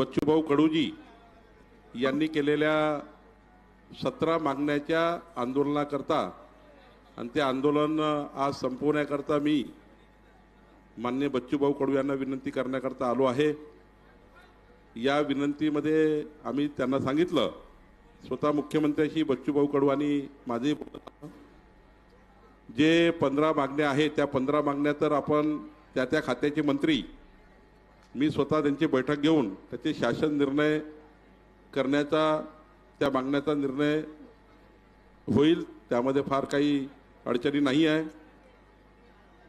बच्चूभाऊ कडूजी यांनी केलेल्या सतरा मागण्याच्या आंदोलनाकरता आणि ते आंदोलन आज संपवण्याकरता मी मान्य बच्चूभाऊ कडू यांना विनंती करण्याकरता आलो आहे. या विनंतीमध्ये आम्ही त्यांना सांगितलं स्वतः मुख्यमंत्र्यांशी बच्चूभाऊ कडू आणि माझे जे पंधरा मागण्या आहेत त्या पंधरा मागण्या तर आपण त्या त्या खात्याचे मंत्री मी स्वतः त्यांची बैठक घेऊन त्याचे शासन निर्णय करण्याचा त्या मागण्याचा निर्णय होईल त्यामध्ये फार काही अडचणी नाही आहे.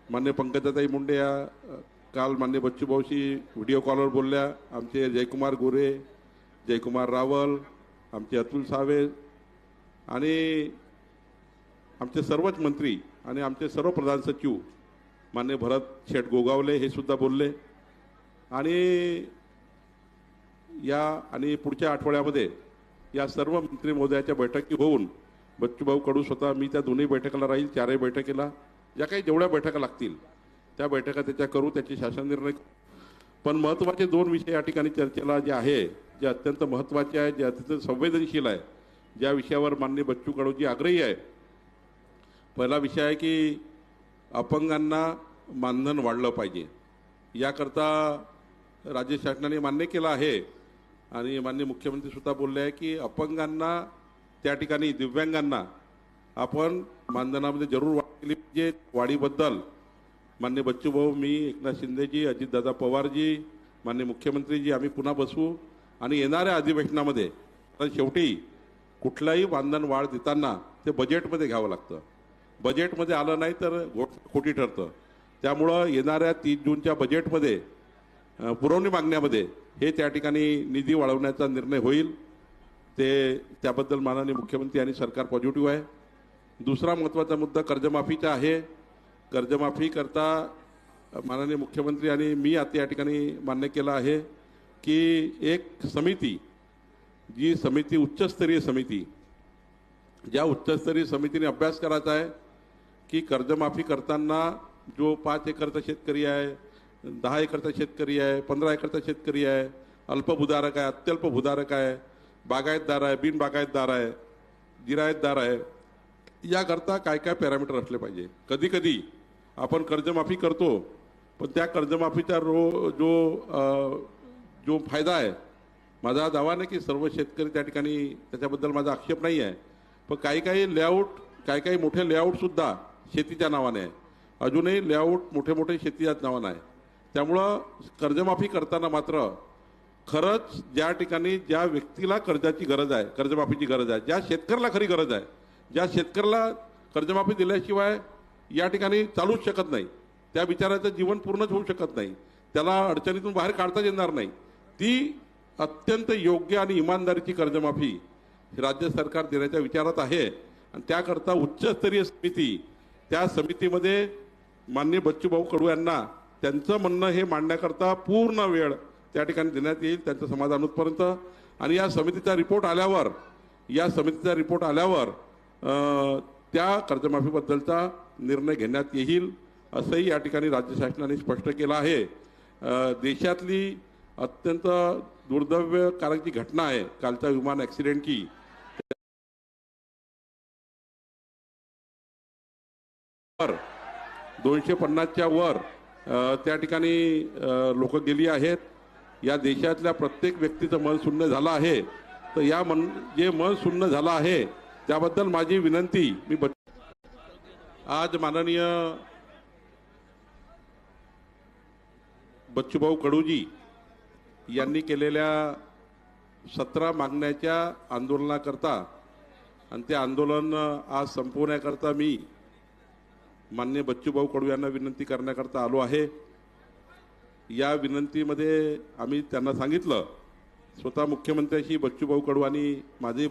मान्य पंकजाताई मुंडे या काल मान्य बच्चूभाऊशी व्हिडिओ कॉलवर बोलल्या. आमचे जयकुमार गोरे जयकुमार रावल आमचे अतुल सावे आणि आमचे सर्वच मंत्री आणि आमचे सर्व प्रधान सचिव मान्य भरत शेठ गोगावले हे सुद्धा बोलले. आणि या आणि पुढच्या आठवड्यामध्ये या सर्व मंत्री महोदयाच्या बैठकी होऊन बच्चूभाऊ कडू स्वतः मी त्या दोन्ही बैठकाला राहील चारही बैठकीला. ज्या काही जेवढ्या बैठका लागतील त्या बैठका त्याच्या करू त्याचे शासन निर्णय पण महत्त्वाचे दोन विषय या ठिकाणी चर्चेला जे आहे जे अत्यंत महत्त्वाचे आहे जे अत्यंत संवेदनशील आहे ज्या विषयावर मान्य बच्चू कडूजी आग्रही आहे पहिला विषय आहे की अपंगांना मानधन वाढलं पाहिजे. याकरता राज्य शासनाने मान्य केलं आहे. आणि माननीय मुख्यमंत्री सुद्धा बोलले आहे की अपंगांना त्या ठिकाणी दिव्यांगांना आपण मानधनामध्ये जरूर वाढ केली पाहिजे. वाढीबद्दल मान्य बच्चूभाऊ मी एकनाथ शिंदेजी अजितदादा पवारजी मान्य मुख्यमंत्रीजी आम्ही पुन्हा बसू. आणि येणाऱ्या अधिवेशनामध्ये कारण शेवटी कुठलाही मानधन वाढ देताना ते बजेटमध्ये घ्यावं लागतं. बजेटमध्ये आलं नाही तर खोटी ठरतं. त्यामुळं येणाऱ्या तीस जूनच्या बजेटमध्ये पुरवणी मागण्यामध्ये हे त्या ठिकाणी निधी वाढवण्याचा निर्णय होईल. ते त्याबद्दल माननीय मुख्यमंत्री आणि सरकार पॉझिटिव्ह आहे. दुसरा महत्त्वाचा मुद्दा कर्जमाफीचा आहे. कर्जमाफी करता माननीय मुख्यमंत्री आणि मी आता या ठिकाणी मान्य केलं आहे की एक समिती जी समिती उच्चस्तरीय समिती ज्या उच्चस्तरीय समितीने अभ्यास करायचा आहे की कर्जमाफी करताना जो पाच एकरचा शेतकरी आहे दहा एकरचा शेतकरी आहे पंधरा एकरचा शेतकरी आहे अल्पभूधारक आहे अत्यल्प भूधारक आहे बागायतदार आहे बिनबागायतदार आहे जिरायतदार आहे. याकरता काय काय पॅरामीटर असले पाहिजे? कधी कधी आपण कर्जमाफी करतो पण त्या कर्जमाफीचा रो जो आ, जो फायदा आहे माझा दावा नाही की सर्व शेतकरी त्या ठिकाणी त्याच्याबद्दल माझा आक्षेप नाही आहे पण काही काही लेआउट काही काही मोठे लेआउटसुद्धा शेतीच्या नावाने आहे. अजूनही लेआउट मोठे मोठे शेतीच्याच नावानं आहे. त्यामुळं कर्जमाफी करताना मात्र खरंच ज्या ठिकाणी ज्या व्यक्तीला कर्जाची गरज आहे कर्जमाफीची गरज आहे ज्या शेतकऱ्याला खरी गरज आहे ज्या शेतकऱ्याला कर्जमाफी दिल्याशिवाय या ठिकाणी चालूच शकत नाही त्या विचाराचं जीवन पूर्णच होऊ शकत नाही त्याला अडचणीतून बाहेर काढताच येणार नाही ती अत्यंत योग्य आणि इमानदारीची कर्जमाफी राज्य सरकार देण्याच्या विचारात आहे आणि त्याकरता उच्चस्तरीय समिती त्या समितीमध्ये मान्य बच्चूभाऊ कडू यांना त्यांचं म्हणणं हे मांडण्याकरता पूर्ण वेळ त्या ठिकाणी देण्यात येईल त्यांचं समाधान होतपर्यंत. आणि या समितीचा रिपोर्ट आल्यावर या समितीचा रिपोर्ट आल्यावर त्या कर्जमाफीबद्दलचा निर्णय घेण्यात येईल असंही या ठिकाणी राज्य शासनाने स्पष्ट केलं आहे. देशातली अत्यंत दुर्दैवकारक जी घटना आहे कालच्या विमान ॲक्सिडेंटची वर दोनशे पन्नासच्या वर त्या ठिकाणी लोक गेली आहेत. या देशातल्या प्रत्येक व्यक्तीचं मन शून्य झालं आहे. तर या मन जे मन शून्य झालं आहे त्याबद्दल माझी विनंती मी बच- आज माननीय बच्चूभाऊ कडूजी यांनी केलेल्या सतरा मागण्याच्या आंदोलनाकरता आणि ते आंदोलन आज संपवण्याकरता मी मान्य बच्चूभाऊ कडू यांना विनंती करण्याकरता आलो आहे. या विनंतीमध्ये आम्ही त्यांना सांगितलं. स्वतः मुख्यमंत्र्याशी बच्चूभाऊ कडू आणि माझे